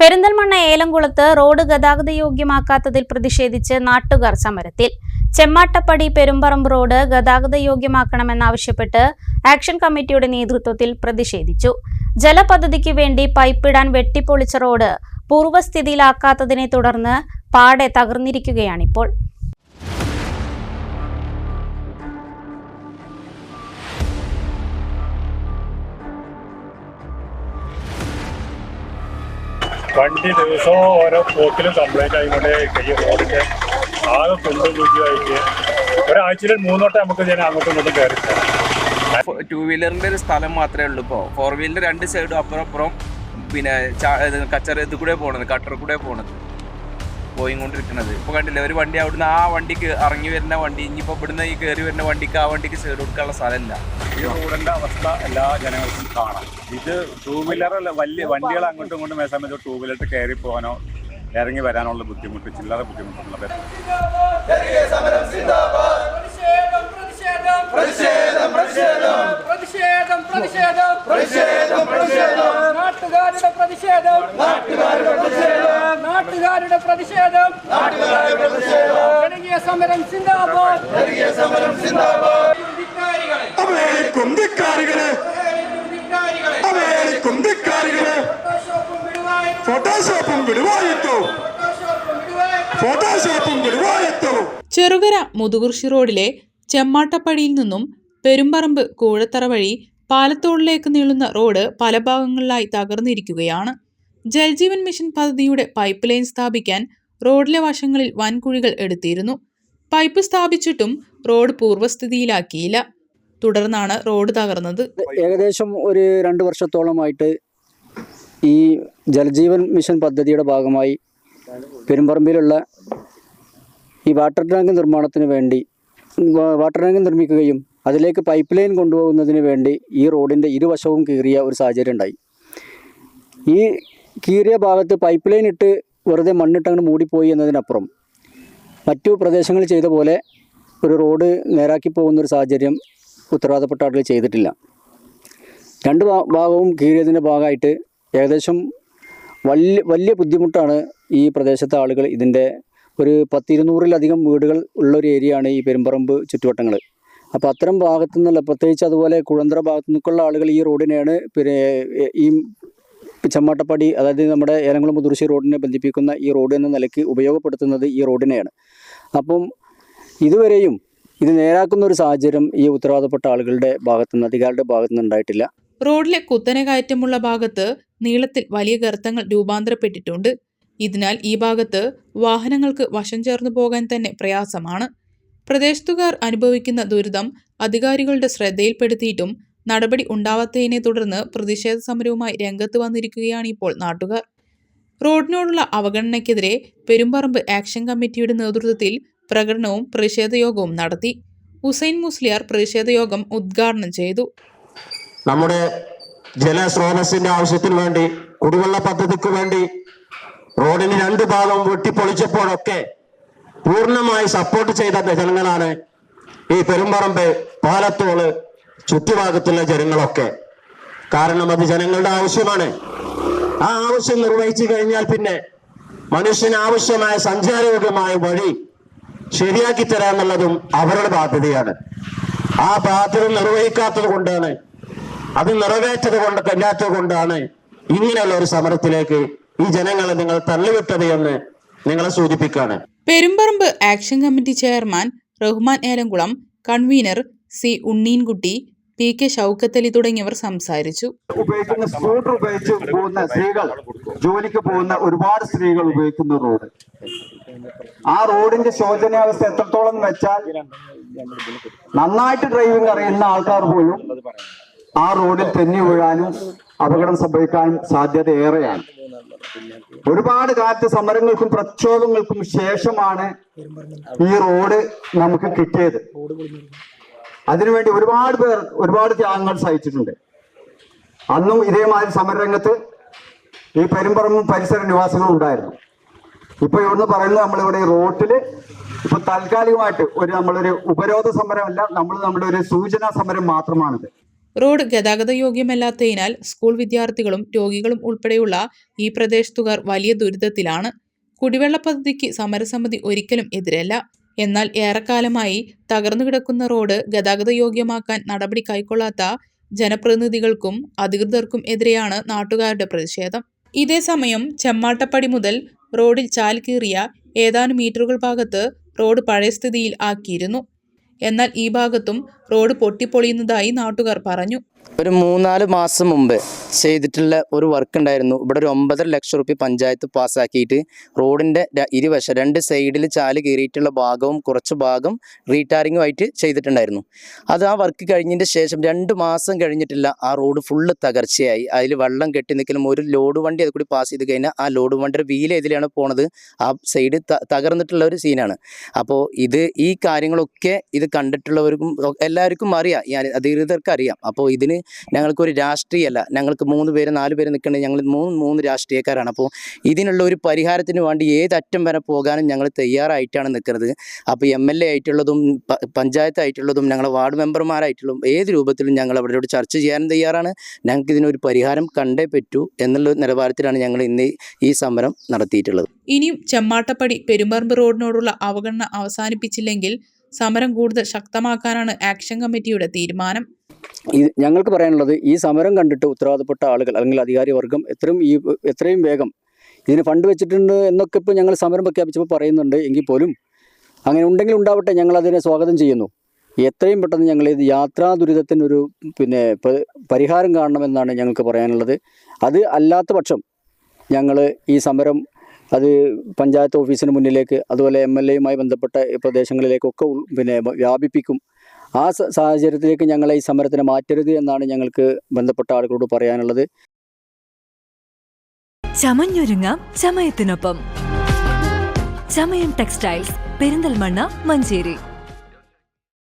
Perinthalmanna ഏലംകുളത്ത് road ഗതാഗത യോഗ്യമാക്കാത്തതിൽ പ്രതിഷേധിച്ച് നാട്ടുകാർ സമരത്തിൽ. ചെമ്മാട്ടപ്പടി പെരുമ്പറമ്പ് റോഡ് ഗതാഗത യോഗ്യമാക്കണമെന്നാവശ്യപ്പെട്ട് ആക്ഷൻ കമ്മിറ്റിയുടെ നേതൃത്വത്തിൽ പ്രതിഷേധിച്ചു. ജലപദ്ധതിക്ക് വേണ്ടി പൈപ്പിടാൻ വെട്ടിപ്പൊളിച്ച റോഡ് പൂർവസ്ഥിതിയിലാക്കാത്തതിനെ തുടർന്ന് പാടെ തകർന്നിരിക്കുകയാണിപ്പോൾ. വണ്ടി ദിവസവും ഓരോ പോക്കിലും കംപ്ലൈന്റ് ആയിക്കൊണ്ട് കൈ റോഡിന്റെ ആകെ കുണ്ടും കുറ്റിയായിട്ട് ഒരാഴ്ചയിൽ മൂന്നോട്ടം നമുക്ക് ഞാൻ അങ്ങോട്ടും ഇങ്ങോട്ടും കയറി ടു വീലറിന്റെ ഒരു സ്ഥലം മാത്രമേ ഉള്ളൂ ഇപ്പോൾ ഫോർ വീലറിന്റെ രണ്ട് സൈഡും അപ്പുറം അപ്പുറം പിന്നെ കച്ചറ ഇത് കൂടെ പോണത് കട്ടർ കൂടെ പോണത്. പോയിക്കൊണ്ടിരിക്കുന്നത് ഇപ്പൊ കണ്ടില്ലേ ഒരു വണ്ടി അവിടുന്ന് ആ വണ്ടിക്ക് ഇറങ്ങി വരുന്ന വണ്ടി ഇനിയിപ്പോ ഇവിടുന്ന് ഈ കയറി വരുന്ന വണ്ടിക്ക് ആ വണ്ടിക്ക് സൈഡ് കൊടുക്കാനുള്ള സ്ഥലമില്ല. ഈ റോഡിന്റെ അവസ്ഥ എല്ലാ ജനങ്ങൾക്കും കാണാം. ഇത് ടൂ വീലറല്ല വലിയ വണ്ടികൾ അങ്ങോട്ടും ഇങ്ങോട്ടും വരുന്ന സമയത്ത് ടൂ വീലറിട്ട് കയറി പോകാനോ ഇറങ്ങി വരാനുള്ള ബുദ്ധിമുട്ട് ചില്ലറ ബുദ്ധിമുട്ടുള്ള പ്രതിഷേധം പ്രതിഷേധം. പ്രതിഷേധം പ്രതിഷേധം. പ്രതിഷേധം പ്രതിഷേധം. നാട്ടുകാരുടെ പ്രതിഷേധം. നാട്ടുകാരുടെ പ്രതിഷേധം. നാട്ടുകാരുടെ പ്രതിഷേധം. നാട്ടുകാരുടെ പ്രതിഷേധം. ജനകീയ സമരം സിന്ദാബാദ്. ജനകീയ സമരം സിന്ദാബാദ്. ധിക്കാരികൾ. ധിക്കാരികൾ. ഫോട്ടോഷോപ്പും ഫോട്ടോഷോപ്പും ചെറുകര മുതുകുർശി റോഡിലെ ചെമ്മാട്ടപ്പടിയിൽ നിന്നും പെരുമ്പറമ്പ് കൂഴത്തറ വഴി പാലത്തോടിലേക്ക് നീളുന്ന റോഡ് പല ഭാഗങ്ങളിലായി തകർന്നിരിക്കുകയാണ്. ജൽജീവൻ മിഷൻ പദ്ധതിയുടെ പൈപ്പ് ലൈൻ സ്ഥാപിക്കാൻ റോഡിലെ വശങ്ങളിൽ വൻകുഴികൾ എടുത്തിരുന്നു. പൈപ്പ് സ്ഥാപിച്ചിട്ടും റോഡ് പൂർവസ്ഥിതിയിലാക്കിയില്ല തുടർന്നാണ് റോഡ് തകർന്നത്. ഏകദേശം ഒരു രണ്ട് വർഷത്തോളമായിട്ട് ഈ ജലജീവൻ മിഷൻ പദ്ധതിയുടെ ഭാഗമായി പെരുമ്പറമ്പിലുള്ള ഈ വാട്ടർ ടാങ്ക് നിർമ്മാണത്തിന് വേണ്ടി വാട്ടർ ടാങ്ക് നിർമ്മിക്കുകയും അതിലേക്ക് പൈപ്പ് ലൈൻ കൊണ്ടുപോകുന്നതിന് വേണ്ടി ഈ റോഡിന്റെ ഇരുവശവും കീറിയ ഒരു സാഹചര്യം ഉണ്ടായി. ഈ കീറിയ ഭാഗത്ത് പൈപ്പ് ലൈൻ ഇട്ട് വെറുതെ മണ്ണിട്ടങ്ങനെ മൂടിപ്പോയി എന്നതിനപ്പുറം മറ്റു പ്രദേശങ്ങളിൽ ചെയ്ത പോലെ ഒരു റോഡ് നേരാക്കി പോകുന്ന ഒരു സാഹചര്യം ഉത്തരവാദപ്പെട്ട ആളുകൾ ചെയ്തിട്ടില്ല. രണ്ട് ഭാഗവും കീറിയതിന്റെ ഭാഗമായിട്ട് ഏകദേശം വലിയ വലിയ ബുദ്ധിമുട്ടാണ് ഈ പ്രദേശത്തെ ആളുകൾ ഇതിന്റെ ഒരു പത്തിരുന്നൂറിലധികം വീടുകൾ ഉള്ള ഒരു ഏരിയയാണ് ഈ പെരുമ്പറമ്പ് ചുറ്റുവട്ടങ്ങൾ. അപ്പോൾ അത്തരം ഭാഗത്തു നിന്നുള്ള പ്രത്യേകിച്ച് അതുപോലെ കുഴന്തറ ഭാഗത്തു നിന്നൊക്കെയുള്ള ആളുകൾ ഈ റോഡിനെയാണ് പിന്നെ ഈ ചെമ്മാട്ടപ്പടി അതായത് നമ്മുടെ ഏലംകുളം മുതുർശ്ശി റോഡിനെ ബന്ധിപ്പിക്കുന്ന ഈ റോഡ് എന്ന നിലയ്ക്ക് ഉപയോഗപ്പെടുത്തുന്നത് ഈ റോഡിനെയാണ്. അപ്പം ഇതുവരെയും ഇത് നേരാക്കുന്ന ഒരു സാഹചര്യം ഈ ഉത്തരവാദപ്പെട്ട ആളുകളുടെ ഭാഗത്തുനിന്ന് അധികാരിയുടെ ഭാഗത്തുനിന്ന് ഉണ്ടായിട്ടില്ല. റോഡിലെ കുത്തനെ കയറ്റമുള്ള ഭാഗത്ത് നീളത്തിൽ വലിയ ഗർത്തങ്ങൾ രൂപാന്തരപ്പെട്ടിട്ടുണ്ട്. ഇതിനാൽ ഈ ഭാഗത്ത് വാഹനങ്ങൾക്ക് വശം ചേർന്നു പോകാൻ തന്നെ പ്രയാസമാണ്. പ്രദേശത്തുകാർ അനുഭവിക്കുന്ന ദുരിതം അധികാരികളുടെ ശ്രദ്ധയിൽപ്പെടുത്തിയിട്ടും നടപടി ഉണ്ടാവാത്തതിനെ തുടർന്ന് പ്രതിഷേധ സമരവുമായി രംഗത്ത് വന്നിരിക്കുകയാണ് ഇപ്പോൾ നാട്ടുകാർ. റോഡിനോടുള്ള അവഗണനയ്ക്കെതിരെ പെരുമ്പറമ്പ് ആക്ഷൻ കമ്മിറ്റിയുടെ നേതൃത്വത്തിൽ പ്രകടനവും പ്രതിഷേധയോഗവും നടത്തി. ഹുസൈൻ മുസ്ലിയാർ പ്രതിഷേധയോഗം ഉദ്ഘാടനം ചെയ്തു. നമ്മുടെ ജലസ്രോതസ്സിന്റെ ആവശ്യത്തിന് വേണ്ടി കുടിവെള്ള പദ്ധതിക്ക് വേണ്ടി റോഡിന് രണ്ട് ഭാഗം വെട്ടിപ്പൊളിച്ചപ്പോഴൊക്കെ പൂർണമായി സപ്പോർട്ട് ചെയ്ത ജനങ്ങളാണ് ഈ പെരുമ്പറമ്പ് പാലത്തോൾ ചുറ്റുഭാഗത്തുള്ള ജനങ്ങളൊക്കെ. കാരണം അത് ജനങ്ങളുടെ ആവശ്യമാണ്. ആ ആവശ്യം നിർവഹിച്ചു കഴിഞ്ഞാൽ പിന്നെ മനുഷ്യന് ആവശ്യമായ സഞ്ചാരയോഗ്യമായ വഴി ശരിയാക്കി തരാന്നുള്ളതും അവരുടെ ബാധ്യതയാണ്. ആ ബാധ്യത നിർവഹിക്കാത്തത് കൊണ്ടാണ് അത് നിറവേറ്റത് കൊണ്ട് കല്ലാത്തത് കൊണ്ടാണ് ഇങ്ങനെയുള്ള ഒരു സമരത്തിലേക്ക് ഈ ജനങ്ങളെ നിങ്ങൾ തള്ളിവിട്ടത് എന്ന് നിങ്ങളെ സൂചിപ്പിക്കുകയാണ്. Perumparamba action committee chairman Rahman Elamkulam convener C Unneenkutty P K Shoukathali തുടങ്ങിയവർ സംസാരിച്ചു. ഉപയോഗിക്കുന്ന സ്കൂട്ടർ ഉപയോഗിച്ച് പോകുന്ന സ്ത്രീകൾ ജോലിക്ക് പോകുന്ന ഒരുപാട് സ്ത്രീകൾ ഉപയോഗിക്കുന്ന റോഡ് ആ റോഡിന്റെ ശോചനീയാവസ്ഥ എത്രത്തോളം വെച്ചാൽ നന്നായിട്ട് ഡ്രൈവിംഗ് അറിയുന്ന ആൾക്കാർ പോലും ആ റോഡിൽ തെന്നി വീഴാനും അപകടം സംഭവിക്കാൻ സാധ്യത ഏറെയാണ്. ഒരുപാട് കാലത്ത് സമരങ്ങൾക്കും പ്രക്ഷോഭങ്ങൾക്കും ശേഷമാണ് ഈ റോഡ് നമുക്ക് കിട്ടിയത്. അതിനുവേണ്ടി ഒരുപാട് പേർ ഒരുപാട് ത്യാഗങ്ങൾ സഹിച്ചിട്ടുണ്ട്. അന്നും ഇതേമാതിരി സമരരംഗത്ത് ഈ പെരുമ്പറമ്പും പരിസര നിവാസികളും ഉണ്ടായിരുന്നു. ഇപ്പൊ ഇവിടുന്ന് പറയുന്നത് നമ്മളിവിടെ റോട്ടിൽ ഇപ്പൊ താൽക്കാലികമായിട്ട് ഒരു നമ്മളൊരു ഉപരോധ സമരമല്ല നമ്മൾ നമ്മുടെ ഒരു സൂചനാ സമരം മാത്രമാണിത്. റോഡ് ഗതാഗത യോഗ്യമല്ലാത്തതിനാൽ സ്കൂൾ വിദ്യാർത്ഥികളും രോഗികളും ഉൾപ്പെടെയുള്ള ഈ പ്രദേശത്തുകാർ വലിയ ദുരിതത്തിലാണ്. കുടിവെള്ള പദ്ധതിക്ക് സമരസമിതി ഒരിക്കലും എതിരല്ല. എന്നാൽ ഏറെക്കാലമായി തകർന്നു കിടക്കുന്ന റോഡ് ഗതാഗത യോഗ്യമാക്കാൻ നടപടി കൈക്കൊള്ളാത്ത ജനപ്രതിനിധികൾക്കും അധികൃതർക്കും എതിരെയാണ് നാട്ടുകാരുടെ പ്രതിഷേധം. ഇതേസമയം ചെമ്മാട്ടപ്പടി മുതൽ റോഡിൽ ചാൽ കീറിയ ഏതാനും മീറ്ററുകൾ ഭാഗത്ത് റോഡ് പഴയ സ്ഥിതിയിൽ ആക്കിയിരുന്നു. എന്നാൽ ഈ ഭാഗത്തും റോഡ് പൊട്ടിപ്പൊളിയുന്നതായി നാട്ടുകാർ പറഞ്ഞു. ഒരു മൂന്നാൽ മാസം മുമ്പ് ചെയ്തിട്ടുള്ള ഒരു വർക്ക് ഉണ്ടായിരുന്നു. ഇവിടെ ഒരു ഒമ്പതര ലക്ഷം റുപ്യ പഞ്ചായത്ത് പാസ്സാക്കിയിട്ട് റോഡിന്റെ ഇരുവശം രണ്ട് സൈഡിൽ ചാൽ കയറിയിട്ടുള്ള ഭാഗവും കുറച്ച് ഭാഗം റീടാറിങ്ങും ആയിട്ട് ചെയ്തിട്ടുണ്ടായിരുന്നു. അത് ആ വർക്ക് കഴിഞ്ഞതിന്റെ ശേഷം രണ്ട് മാസം കഴിഞ്ഞിട്ടില്ല ആ റോഡ് ഫുള്ള് തകർച്ചയായി. അതിൽ വെള്ളം കെട്ടി നിൽക്കലും ഒരു ലോഡ് വണ്ടി അത് കൂടി പാസ് ചെയ്ത് കഴിഞ്ഞാൽ ആ ലോഡ് വണ്ടിയുടെ വീൽ ഏതിലാണ് പോണത്? ആ സൈഡ് തകർന്നിട്ടുള്ള ഒരു സീനാണ് അപ്പോൾ ഇത് ഈ കാര്യങ്ങളൊക്കെ ഇത് കണ്ടിട്ടുള്ളവർക്കും എല്ലാവർക്കും അറിയാം. ഈ അധികൃതർക്ക് അറിയാം. അപ്പോൾ ഇതിന് ഞങ്ങൾക്കൊരു രാഷ്ട്രീയമല്ല ഞങ്ങൾക്ക് മൂന്ന് പേര് നാല് പേര് നിൽക്കേണ്ടത് ഞങ്ങൾ മൂന്ന് മൂന്ന് രാഷ്ട്രീയക്കാരാണ്. അപ്പോൾ ഇതിനുള്ള ഒരു പരിഹാരത്തിന് വേണ്ടി ഏതറ്റം വരെ പോകാനും ഞങ്ങൾ തയ്യാറായിട്ടാണ് നിൽക്കുന്നത്. അപ്പോൾ എം എൽ എ ആയിട്ടുള്ളതും പ- പഞ്ചായത്ത് ആയിട്ടുള്ളതും ഞങ്ങളെ വാർഡ് മെമ്പർമാരായിട്ടുള്ളതും ഏത് രൂപത്തിലും ഞങ്ങൾ അവരോട് ചർച്ച ചെയ്യാനും തയ്യാറാണ്. ഞങ്ങൾക്ക് ഇതിനൊരു പരിഹാരം കണ്ടേ പറ്റൂ എന്നുള്ള നിലവാരത്തിലാണ് ഞങ്ങൾ ഇന്ന് ഈ സമരം നടത്തിയിട്ടുള്ളത്. ഇനിയും ചെമ്മാട്ടപ്പടി പെരുമ്പറമ്പ് റോഡിനോടുള്ള അവഗണന അവസാനിപ്പിച്ചില്ലെങ്കിൽ സമരം കൂടുതൽ ശക്തമാക്കാനാണ് ആക്ഷൻ കമ്മിറ്റിയുടെ തീരുമാനം. ഈ ഞങ്ങൾക്ക് പറയാനുള്ളത് ഈ സമരം കണ്ടിട്ട് ഉത്തരവാദപ്പെട്ട ആളുകൾ അല്ലെങ്കിൽ അധികാരി വർഗം എത്രയും ഈ എത്രയും വേഗം ഇതിന് ഫണ്ട് വെച്ചിട്ടുണ്ട് എന്നൊക്കെ ഇപ്പോൾ ഞങ്ങൾ സമരം പ്രഖ്യാപിച്ചപ്പോൾ പറയുന്നുണ്ട് എങ്കിൽ പോലും അങ്ങനെ ഉണ്ടെങ്കിൽ ഉണ്ടാവട്ടെ ഞങ്ങൾ അതിനെ സ്വാഗതം ചെയ്യുന്നു. എത്രയും പെട്ടെന്ന് ഞങ്ങൾ ഇത് യാത്രാ ദുരിതത്തിനൊരു പിന്നെ പരിഹാരം കാണണമെന്നാണ് ഞങ്ങൾക്ക് പറയാനുള്ളത്. അത് അല്ലാത്ത പക്ഷം ഞങ്ങൾ ഈ സമരം അത് പഞ്ചായത്ത് ഓഫീസിന് മുന്നിലേക്ക് അതുപോലെ എം എൽ എയുമായി ബന്ധപ്പെട്ട പ്രദേശങ്ങളിലേക്കൊക്കെ പിന്നെ വ്യാപിപ്പിക്കും. ആ സാഹചര്യത്തിലേക്ക് ഞങ്ങളെ ഈ സമരത്തിന് മാറ്റരുത് എന്നാണ് ഞങ്ങൾക്ക് ബന്ധപ്പെട്ട ആളുകളോട് പറയാനുള്ളത്. ചമഞ്ഞൊരുങ്ങാം ചമയത്തിനൊപ്പം. ചമയം ടെക്സ്റ്റൈൽസ് പെരിന്തൽമണ്ണ മഞ്ചേരി.